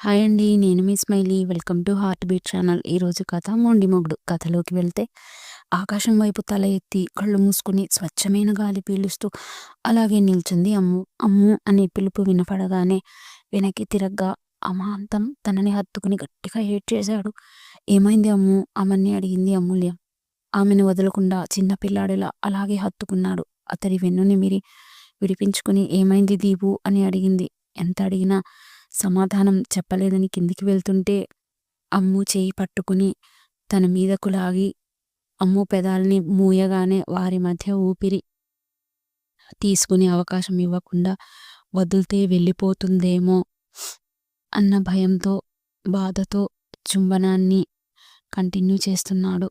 Hi అండి. నేను మీ Smiley. Welcome to heart beat channel. ఈరోజు కథ మొండి మొగుడు. కథలోకి వెళ్తే ఆకాశం వైపు తల ఎత్తి కళ్ళు మూసుకుని స్వచ్ఛమైన గాలి పీలుస్తూ అలాగే నిల్చుంది అమ్ము. అమ్ము అనే పిలుపు వినపడగానే వెనక్కి తిరగ్గా అమాంతం తనని హత్తుకుని గట్టిగా ఏడ్చేశాడు. ఏమైంది అమ్ము? ఆమెని అడిగింది అమూల్య. ఆమెను వదలకుండా చిన్న పిల్లాడిలా అలాగే హత్తుకున్నాడు. అతడి వెన్నుని వెన్నునిమిరి విడిపించుకుని ఏమైంది దీపు అని అడిగింది. ఎంత అడిగినా సమాధానం చెప్పలేదని కిందికి వెళ్తుంటే అమ్ము చేయి పట్టుకుని తన మీదకు లాగి అమ్ము పెదాల్ని మూయగానే వారి మధ్య ఊపిరి తీసుకునే అవకాశం ఇవ్వకుండా వదిలితే వెళ్ళిపోతుందేమో అన్న భయంతో బాధతో చుంబనాన్ని కంటిన్యూ చేస్తున్నాడు.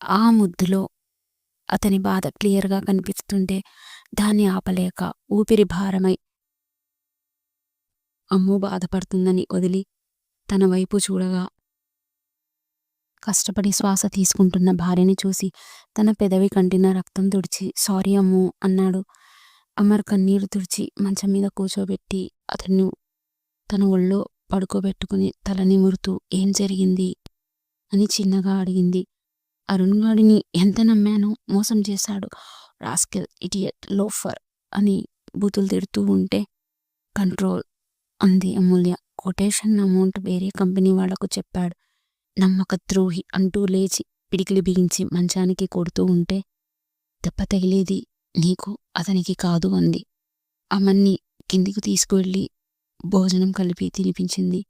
ఆ ముద్దులో అతని బాధ క్లియర్‌గా కనిపిస్తుంటే దాన్ని ఆపలేక ఊపిరి భారమై అమ్ము బాధపడుతుందని వదిలి తన వైపు చూడగా కష్టపడి శ్వాస తీసుకుంటున్న భార్యని చూసి తన పెదవి కంటిన రక్తం తుడిచి సారీ అమ్ము అన్నాడు. అమర్ కన్నీరు తుడిచి మంచం మీద కూర్చోబెట్టి అతన్ని తన ఒళ్ళో పడుకోబెట్టుకుని తల నిమురుతూ ఏం జరిగింది అని చిన్నగా అడిగింది. అరుణ్ గాడిని ఎంత నమ్మానో మోసం చేశాడు. రాస్కెల్ ఇడియట్ లోఫర్ అని బూతులు తిడుతూ ఉంటే కంట్రోల్ అంది అమూల్య. కొటేషన్ అమౌంట్ వేరే కంపెనీ వాళ్ళకు చెప్పాడు. నమ్మక ద్రోహి అంటూ లేచి పిడికిలి బిగించి మంచానికి కొడుతూ ఉంటే దెబ్బ తగిలేది నీకు అతనికి కాదు అంది. అమన్ని కిందికి తీసుకువెళ్ళి భోజనం కలిపి తినిపించింది.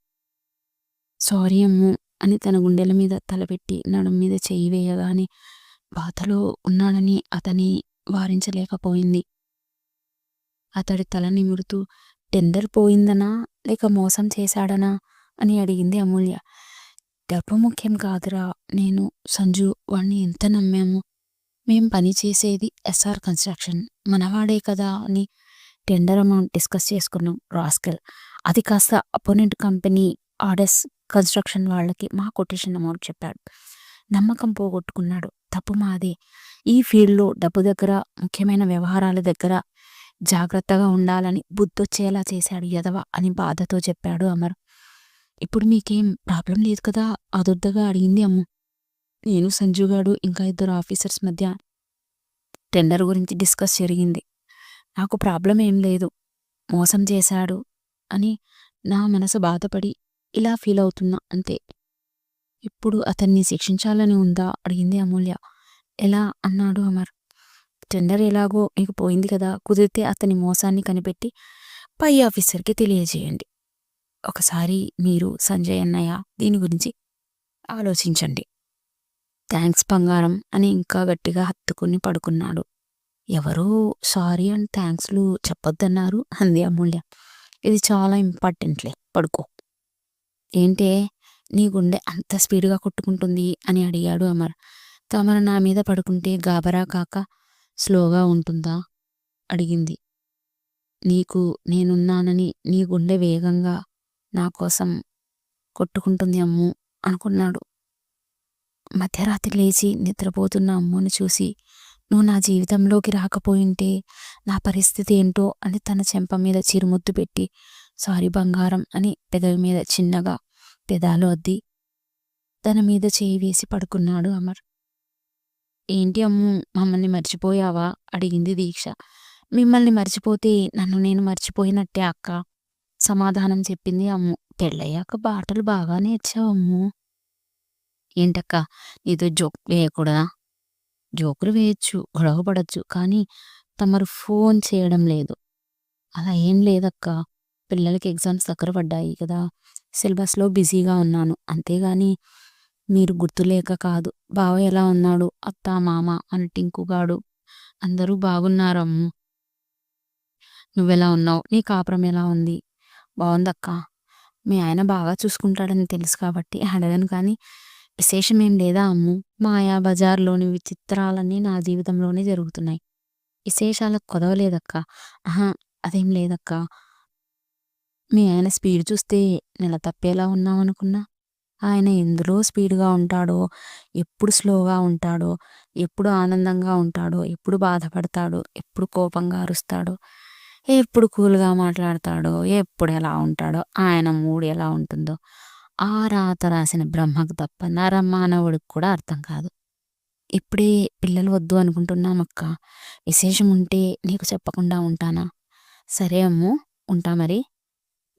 సారీ అమ్ము అని తన గుండెల మీద తలపెట్టి నడుం మీద చెయ్యి వేయగానే బాధలో ఉన్నాడని అతని వారించలేకపోయింది. అతడి తల నిమురుతూ టెండర్ పోయిందనా లేక మోసం చేశాడనా అని అడిగింది అమూల్య. డబ్బు ముఖ్యం కాదురా నేను సంజు వాణ్ణి ఎంత నమ్మాము. మేం పని చేసేది ఎస్ఆర్ కన్స్ట్రక్షన్ మనవాడే కదా అని టెండర్ అమౌంట్ డిస్కస్ చేసుకున్నాం రాస్కెల్. అది కాస్త అపోనెంట్ కంపెనీ ఆర్డర్స్ కన్స్ట్రక్షన్ వాళ్ళకి మా కొటేషన్ అమౌంట్ చెప్పాడు. నమ్మకం పోగొట్టుకున్నాడు. తప్పు మాదే. ఈ ఫీల్డ్లో డబ్బు దగ్గర ముఖ్యమైన వ్యవహారాల దగ్గర జాగ్రత్తగా ఉండాలని బుద్ధొచ్చేలా చేశాడు యదవ అని బాధతో చెప్పాడు అమర్. ఇప్పుడు మీకేం ప్రాబ్లం లేదు కదా అదుర్దగా అడిగింది అమ్ము. నేను సంజుగాడు ఇంకా ఇద్దరు ఆఫీసర్స్ మధ్య టెండర్ గురించి డిస్కస్ జరిగింది. నాకు ప్రాబ్లం ఏం లేదు. మోసం చేశాడు అని నా మనసు బాధపడి ఇలా ఫీల్ అవుతున్నా అంతే. ఇప్పుడు అతన్ని శిక్షించాలని ఉందా అడిగింది అమూల్య. ఎలా అన్నాడు అమర్. టెండర్ ఎలాగో మీకు పోయింది కదా కుదిరితే అతని మోసాన్ని కనిపెట్టి పై ఆఫీసర్కి తెలియజేయండి. ఒకసారి మీరు సంజయ్ అన్నయ్య దీని గురించి ఆలోచించండి. థ్యాంక్స్ బంగారం అని ఇంకా గట్టిగా హత్తుకుని పడుకున్నాడు. ఎవరో సారీ అండ్ థ్యాంక్స్లు చెప్పొద్దన్నారు అంది అమూల్య. ఇది చాలా ఇంపార్టెంట్లే పడుకో. ఏంటే నీ గుండె అంత స్పీడ్‌గా కొట్టుకుంటుంది అని అడిగాడు అమర్. తమరు నా మీద పడుకుంటే గాబరా కాక స్లోగా ఉంటుందా? అడిగింది. నీకు నేనున్నానని నీ గుండె వేగంగా నా కోసం కొట్టుకుంటుంది అమ్ము అనుకున్నాడు. మధ్యరాత్రి లేచి నిద్రపోతున్న అమ్ముని చూసి నువ్వు నా జీవితంలోకి రాకపోయింటే నా పరిస్థితి ఏంటో అని తన చెంప మీద చిరుముద్దు పెట్టి సారీ బంగారం అని పెదవి మీద చిన్నగా పెదాలు అద్ది తన మీద చేయి వేసి పడుకున్నాడు అమర్. ఏంటి అమ్ము మమ్మల్ని మర్చిపోయావా? అడిగింది దీక్ష. మిమ్మల్ని మర్చిపోతే నన్ను నేను మర్చిపోయినట్టే అక్కా! సమాధానం చెప్పింది అమ్ము. పెళ్ళయ్యాక బాటలు బాగా నేర్చావు అమ్ము. ఏంటక్కా నీతో జోక్ వేయకూడదా? జోకులు వేయొచ్చు, గొడవ పడొచ్చు. కానీ తమరు ఫోన్ చేయడం లేదు. అలా ఏం లేదక్కా! పిల్లలకి ఎగ్జామ్స్ దగ్గర పడ్డాయి కదా! సిలబస్‌లో బిజీగా ఉన్నాను. అంతేగాని మీరు గుర్తులేక కాదు. బావ ఎలా ఉన్నాడు? అత్త, మామ, అని టింకుగాడు అందరూ బాగున్నారమ్ము. నువ్వెలా ఉన్నావు? నీ కాపురం ఎలా ఉంది? బాగుందక్క మీ ఆయన బాగా చూసుకుంటాడని తెలుసు కాబట్టి అడగను కానీ విశేషం ఏం లేదా అమ్ము? మాయా బజార్‌లోని విచిత్రాలన్నీ నా జీవితంలోనే జరుగుతున్నాయి. విశేషాలకు కొదవలేదక్క ఆహా అదేం లేదక్కా! మీ ఆయన స్పీడ్ చూస్తే నెల తప్పేలా ఉన్నావనుకున్నా. ఆయన ఎందులో స్పీడ్‌గా ఉంటాడో, ఎప్పుడు స్లోగా ఉంటాడో, ఎప్పుడు ఆనందంగా ఉంటాడో, ఎప్పుడు బాధపడతాడో, ఎప్పుడు కోపంగా అరుస్తాడో ఎప్పుడు కూల్‌గా మాట్లాడతాడో, ఎప్పుడు ఎలా ఉంటాడో, ఆయన మూడ్ ఎలా ఉంటుందో, ఆ రాత రాసిన బ్రహ్మకు తప్ప నరమానవుడికి కూడా అర్థం కాదు. ఇప్పుడే పిల్లలు వద్దు అనుకుంటున్నామక్క. విశేషం ఉంటే నీకు చెప్పకుండా ఉంటానా? సరే అమ్ము. ఉంటా మరి.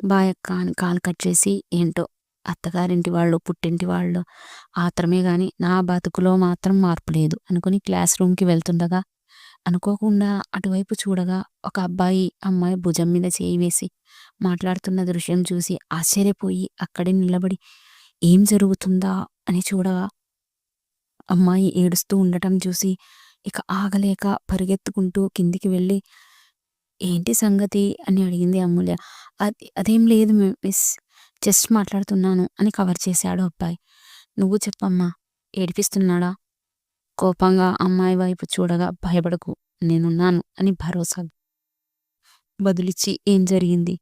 బాయ్ అక్క అని కాల్ కట్ చేసి ఏంటో అత్తగారింటి వాళ్ళు, పుట్టింటి వాళ్ళు ఆత్రమే గాని నా బతుకులో మాత్రం మార్పు లేదు. అనుకుని క్లాస్ రూమ్‌కి వెళ్తుండగా అనుకోకుండా అటువైపు చూడగా ఒక అబ్బాయి, అమ్మాయి భుజం మీద చేయి వేసి మాట్లాడుతున్న దృశ్యం చూసి ఆశ్చర్యపోయి అక్కడే నిలబడి ఏం జరుగుతుందా? అని చూడగా అమ్మాయి ఏడుస్తూ ఉండటం చూసి ఇక ఆగలేక పరిగెత్తుకుంటూ కిందికి వెళ్ళి ఏంటి సంగతి? అని అడిగింది అమూల్య. అది అదేం లేదు మిస్. జస్ట్ మాట్లాడుతున్నాను అని కవర్ చేశాడు అబ్బాయి. నువ్వు చెప్పమ్మా ఏడిపిస్తున్నాడా? కోపంగా అమ్మాయి వైపు చూడగా భయపడకు నేనున్నాను అని భరోసా బదులిచ్చి ఏం జరిగింది?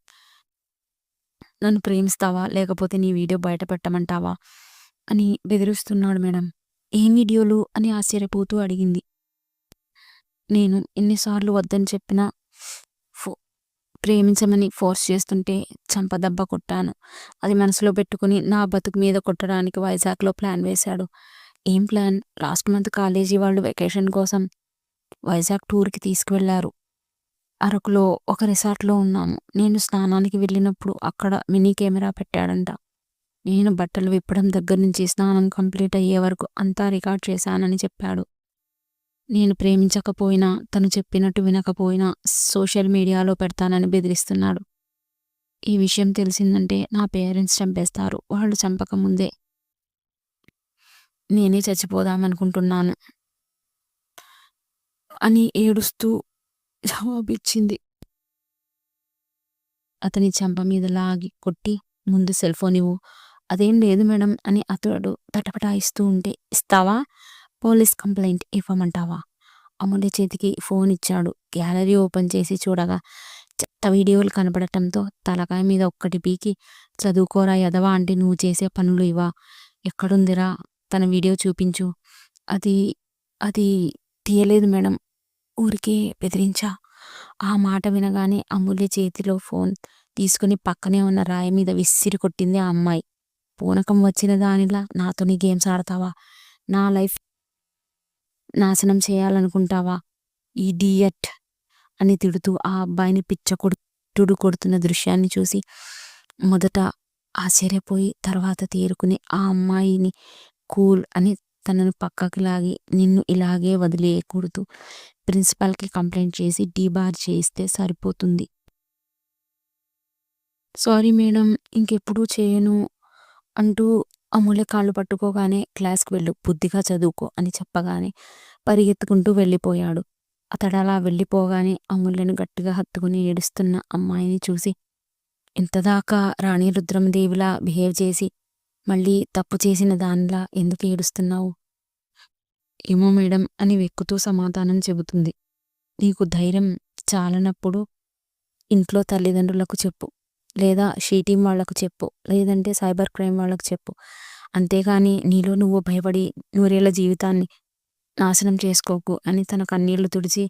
నన్ను ప్రేమిస్తావా? లేకపోతే నీ వీడియో బయట పెట్టమంటావా? అని బెదిరిస్తున్నాడు మేడం. ఏం వీడియోలు? అని ఆశ్చర్యపోతూ అడిగింది. నేను ఎన్నిసార్లు వద్దని చెప్పినా ప్రేమించమని ఫోర్స్ చేస్తుంటే చంపదెబ్బ కొట్టాను. అది మనసులో పెట్టుకుని నా బతుకు మీద కొట్టడానికి వైజాగ్‌లో ప్లాన్ వేశాడు. ఏం ప్లాన్? లాస్ట్ మంత్ కాలేజీ వాళ్ళు వెకేషన్ కోసం వైజాగ్ టూర్‌కి తీసుకువెళ్ళారు. అరకులో ఒక రిసార్ట్‌లో ఉన్నాము. నేను స్నానానికి వెళ్ళినప్పుడు అక్కడ మినీ కెమెరా పెట్టాడంట. నేను బట్టలు విప్పడం దగ్గర నుంచి స్నానం కంప్లీట్ అయ్యే వరకు అంతా రికార్డ్ చేశానని చెప్పాడు. నేను ప్రేమించకపోయినా, తను చెప్పినట్టు వినకపోయినా సోషల్ మీడియాలో పెడతానని బెదిరిస్తున్నాడు. ఈ విషయం తెలిసిందంటే నా పేరెంట్స్ చంపేస్తారు. వాళ్ళు చంపకముందే నేనే చచ్చిపోదామనుకుంటున్నాను. అని ఏడుస్తూ జవాబిచ్చింది. అతని చెంప మీద లాగి కొట్టి ముందు సెల్ ఫోన్ ఇవ్వు. అదేం లేదు మేడం అని అతడు తటపటాయిస్తూ ఉంటే ఇస్తావా? Police complaint ఇవ్వమంటావా? అమూల్య చేతికి ఫోన్ ఇచ్చాడు. గ్యాలరీ ఓపెన్ చేసి చూడగా చెత్త వీడియోలు కనపడటంతో తలకాయ మీద ఒక్కటి పీకి చదువుకోరా ఎదవా అంటే నువ్వు చేసే పనులు ఇవా? ఎక్కడుందిరా తన వీడియో చూపించు. అది అది తీయలేదు మేడం. ఊరికే బెదిరించా. ఆ మాట వినగానే అమూల్య చేతిలో ఫోన్ తీసుకుని పక్కనే ఉన్న రాయి మీద విసిరి కొట్టింది ఆ అమ్మాయి. పూనకం వచ్చిన దానిలా నాతో నీ గేమ్స్ ఆడతావా? నా లైఫ్ నాశనం చేయాలనుకుంటావా? ఇడియట్ అని తిడుతూ ఆ అబ్బాయిని పిచ్చ కొట్టుడు కొడుతున్న దృశ్యాన్ని చూసి మొదట ఆశ్చర్యపోయి తర్వాత తేరుకుని ఆ అమ్మాయిని కూల్ అని తనను పక్కకి లాగి నిన్ను ఇలాగే వదిలేయకూడదు. ప్రిన్సిపాల్‌కి కంప్లైంట్ చేసి డీబార్ చేయిస్తే సరిపోతుంది. సారీ మేడం ఇంకెప్పుడు చేయను అంటూ అమూల్య కాళ్ళు పట్టుకోగానే క్లాస్‌కి వెళ్ళు. బుద్ధిగా చదువుకో అని చెప్పగానే పరిగెత్తుకుంటూ వెళ్ళిపోయాడు. అతడలా వెళ్ళిపోగానే అమూల్యను గట్టిగా హత్తుకుని ఏడుస్తున్న అమ్మాయిని చూసి ఇంతదాకా రాణి రుద్రమదేవిలా బిహేవ్ చేసి మళ్ళీ తప్పు చేసిన దానిలా ఎందుకు ఏడుస్తున్నావు? ఏమో మేడం అని వెక్కుతూ సమాధానం చెబుతుంది. నీకు ధైర్యం చాలనప్పుడు ఇంట్లో తల్లిదండ్రులకు చెప్పు. లేదా షీ టీమ్ వాళ్ళకు చెప్పు. లేదంటే సైబర్ క్రైమ్ వాళ్ళకు చెప్పు. అంతేగాని నీలో నువ్వు భయపడి నూరేళ్ళ జీవితాన్ని నాశనం చేసుకోకు అని తన కన్నీళ్ళు తుడిచి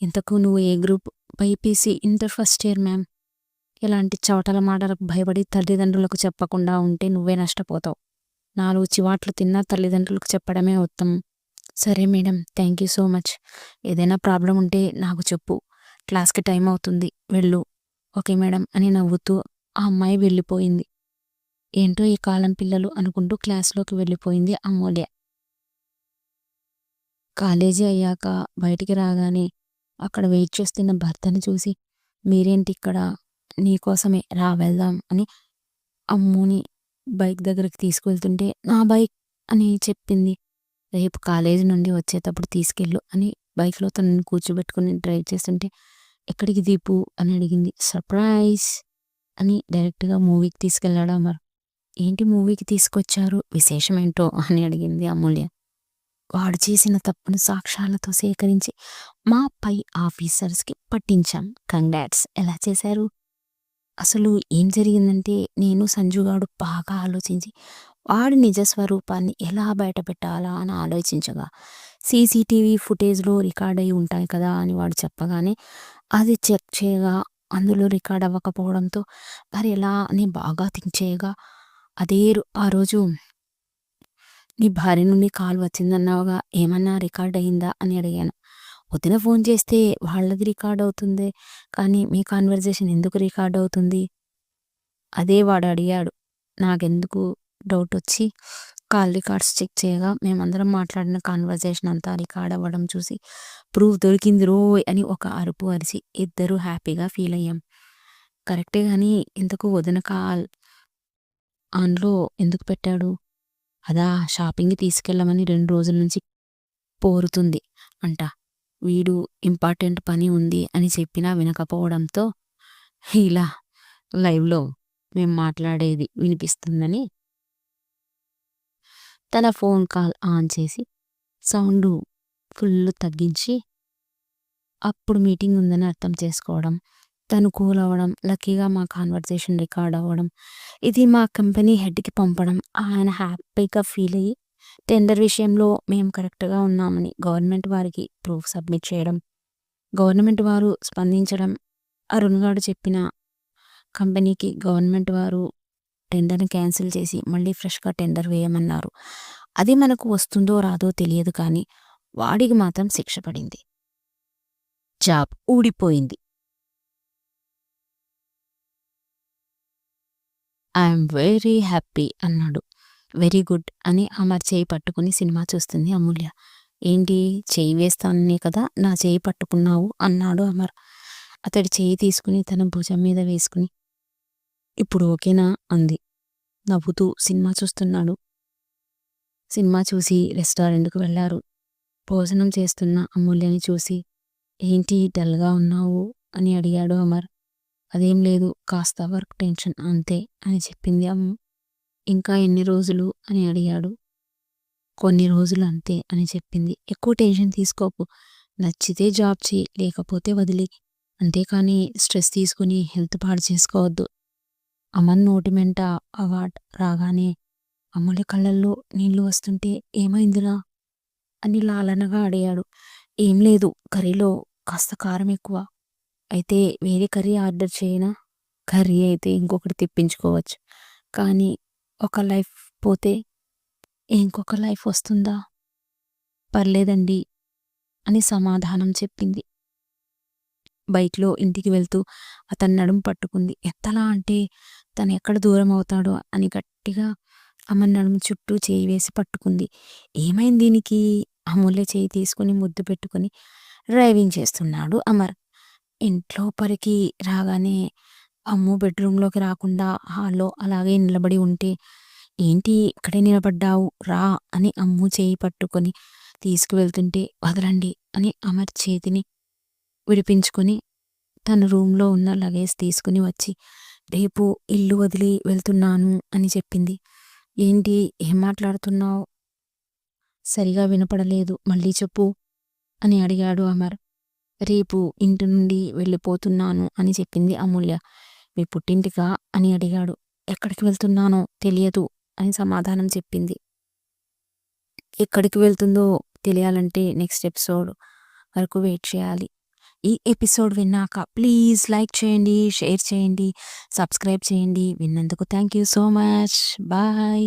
ఇంతకు నువ్వు ఏ group? BiPC inter first year ma'am. ఇలాంటి చవటల మాటలకు భయపడి తల్లిదండ్రులకు చెప్పకుండా ఉంటే నువ్వే నష్టపోతావు. నాలుగు చివాట్లు తిన్నా తల్లిదండ్రులకు చెప్పడమే ఉత్తమం. సరే madam thank you so much. ఏదైనా ప్రాబ్లం ఉంటే నాకు చెప్పు. క్లాస్‌కి టైం అవుతుంది. వెళ్ళు. ఓకే మేడం అని నవ్వుతూ ఆ అమ్మాయి వెళ్ళిపోయింది. ఏంటో ఈ కాలం పిల్లలు అనుకుంటూ క్లాస్‌లోకి వెళ్ళిపోయింది అమూల్య. కాలేజీ అయ్యాక బయటికి రాగానే అక్కడ వెయిట్ చేస్తున్న భర్తని చూసి మీరేంటి ఇక్కడ నీకోసమే రా వెళ్దాం అని అమ్ముని బైక్ దగ్గరికి తీసుకువెళ్తుంటే నా బైక్ అని చెప్పింది. రేపు కాలేజీ నుండి వచ్చేటప్పుడు తీసుకెళ్ళు అని బైక్‌లో తనని కూర్చోబెట్టుకుని డ్రైవ్ చేస్తుంటే ఎక్కడికి దీపు అని అడిగింది. సర్ప్రైజ్ అని డైరెక్ట్‌గా మూవీకి తీసుకెళ్ళాడు అమర్. ఏంటి మూవీకి తీసుకొచ్చారు? విశేషమేంటో అని అడిగింది అమూల్య. వాడు చేసిన తప్పును సాక్ష్యాలతో సేకరించి మా పై ఆఫీసర్స్‌కి పట్టించాం. కంగ్రాట్స్ ఎలా చేశారు? అసలు ఏం జరిగిందంటే నేను సంజుగాడు బాగా ఆలోచించి వాడి నిజ స్వరూపాన్ని ఎలా బయటపెట్టాలా అని ఆలోచించగా సీసీటీవీ ఫుటేజ్‌లో రికార్డ్ అయి ఉంటాయి కదా అని వాడు చెప్పగానే అది చెక్ చేయగా అందులో రికార్డ్ అవ్వకపోవడంతో మరి ఎలా? అని బాగా థింక్ చేయగా అదే రో- ఆ రోజు నీ భార్య నుండి కాల్ వచ్చిందన్నావుగా ఏమన్నా రికార్డ్ అయిందా? అని అడిగాను. వదిన ఫోన్ చేస్తే వాళ్ళది రికార్డ్ అవుతుంది కానీ మీ కాన్వర్జేషన్ ఎందుకు రికార్డ్ అవుతుంది? అదే వాడు అడిగాడు. నాకెందుకు? డౌట్ వచ్చి కాల్ రికార్డ్స్ చెక్ చేయగా మేమందరం మాట్లాడిన కాన్వర్జేషన్ అంతా రికార్డ్ అవ్వడం చూసి ప్రూఫ్ దొరికింది రోయ్ అని ఒక అరుపు అరిచి ఇద్దరు హ్యాపీగా ఫీల్ అయ్యాం. కరెక్టే కానీ ఇంతకు వదిన కాల్ అందులో ఎందుకు పెట్టాడు? అదా షాపింగ్కి తీసుకెళ్ళమని రెండు రోజుల నుంచి పోరుతుంది అంట. వీడు ఇంపార్టెంట్ పని ఉంది అని చెప్పినా వినకపోవడంతో ఇలా లైవ్లో మేము మాట్లాడేది వినిపిస్తుందని తన ఫోన్ కాల్ ఆన్ చేసి సౌండు ఫుల్ తగ్గించి అప్పుడు మీటింగ్ ఉందని అర్థం చేసుకోవడం తను కూల్ అవ్వడం లక్కీగా మా కాన్వర్సేషన్ రికార్డ్ అవ్వడం ఇది మా కంపెనీ హెడ్కి పంపడం ఆయన హ్యాపీగా ఫీల్ అయ్యి టెండర్ విషయంలో మేము కరెక్ట్గా ఉన్నామని గవర్నమెంట్ వారికి ప్రూఫ్ సబ్మిట్ చేయడం గవర్నమెంట్ వారు స్పందించడం అరుణ్ గారు చెప్పిన కంపెనీకి గవర్నమెంట్ వారు టెండర్ని క్యాన్సిల్ చేసి మళ్ళీ ఫ్రెష్గా టెండర్ వేయమన్నారు. అది మనకు వస్తుందో రాదో తెలియదు కానీ వాడికి మాత్రం శిక్ష పడింది. జాబ్ ఊడిపోయింది. ఐఎమ్ వెరీ హ్యాపీ అన్నాడు. వెరీ గుడ్ అని అమర్ చేయి పట్టుకుని సినిమా చూస్తుంది అమూల్య. ఏంటి? చేయి వేస్తాననే కదా? నా చేయి పట్టుకున్నావు అన్నాడు అమర్. అతడి చేయి తీసుకుని తన భుజం మీద వేసుకుని ఇప్పుడు ఓకేనా? అంది. నవ్వుతూ సినిమా చూస్తున్నాడు. సినిమా చూసి రెస్టారెంట్కు వెళ్ళారు. భోజనం చేస్తున్న అమూల్యని చూసి ఏంటి డల్గా ఉన్నావు? అని అడిగాడు అమర్. అదేం లేదు కాస్త వర్క్ టెన్షన్ అంతే అని చెప్పింది అమ్ము. ఇంకా ఎన్ని రోజులు? అని అడిగాడు. కొన్ని రోజులు అంతే అని చెప్పింది. ఎక్కువ టెన్షన్ తీసుకోకు. నచ్చితే జాబ్ చేయి లేకపోతే వదిలి. అంతేకాని స్ట్రెస్ తీసుకుని హెల్త్ పాడు చేసుకోవద్దు. అమన్ నోటిమెంట అవార్డ్ రాగానే అమ్ముల కళ్ళల్లో నీళ్ళు వస్తుంటే ఏమైందిరా అని లాలనగా అడిగాడు. ఏం లేదు కర్రీలో కాస్త కారం ఎక్కువ. అయితే వేరే కర్రీ ఆర్డర్ చేయనా కర్రీ అయితే ఇంకొకటి తెప్పించుకోవచ్చు. కానీ ఒక లైఫ్ పోతే ఇంకొక లైఫ్ వస్తుందా? పర్లేదండి అని సమాధానం చెప్పింది. బైక్లో ఇంటికి వెళ్తూ అతని నడుము పట్టుకుంది. ఎత్తలా అంటే తను ఎక్కడ దూరం అవుతాడో అని గట్టిగా అమ్మ నడుము చుట్టూ చేయి వేసి పట్టుకుంది. ఏమైంది దీనికి? అమూల్య చేయి తీసుకుని ముద్దు పెట్టుకుని డ్రైవింగ్ చేస్తున్నాడు అమర్. ఇంట్లోపలికి రాగానే అమ్ము బెడ్రూమ్లోకి రాకుండా హాల్లో అలాగే నిలబడి ఉంటే ఏంటి ఇక్కడే నిలబడ్డావు? రా అని అమ్ము చేయి పట్టుకొని తీసుకువెళ్తుంటే వదలండి అని అమర్ చేతిని విడిపించుకొని తన రూమ్లో ఉన్న లగేజ్ తీసుకుని వచ్చి రేపు ఇల్లు వదిలి వెళ్తున్నాను అని చెప్పింది. ఏంటి? ఏం మాట్లాడుతున్నావు? సరిగా వినపడలేదు. మళ్ళీ చెప్పు అని అడిగాడు అమర్. రేపు ఇంటి నుండి వెళ్ళిపోతున్నాను అని చెప్పింది అమూల్య. మీ పుట్టింటికా? అని అడిగాడు. ఎక్కడికి వెళ్తున్నానో తెలియదు అని సమాధానం చెప్పింది. ఎక్కడికి వెళ్తుందో తెలియాలంటే నెక్స్ట్ ఎపిసోడ్ వరకు వెయిట్ చేయాలి. ఈ ఎపిసోడ్ విన్నాక ప్లీజ్ లైక్ చేయండి షేర్ చేయండి సబ్స్క్రైబ్ చేయండి. విన్నందుకు thank you so much. Bye.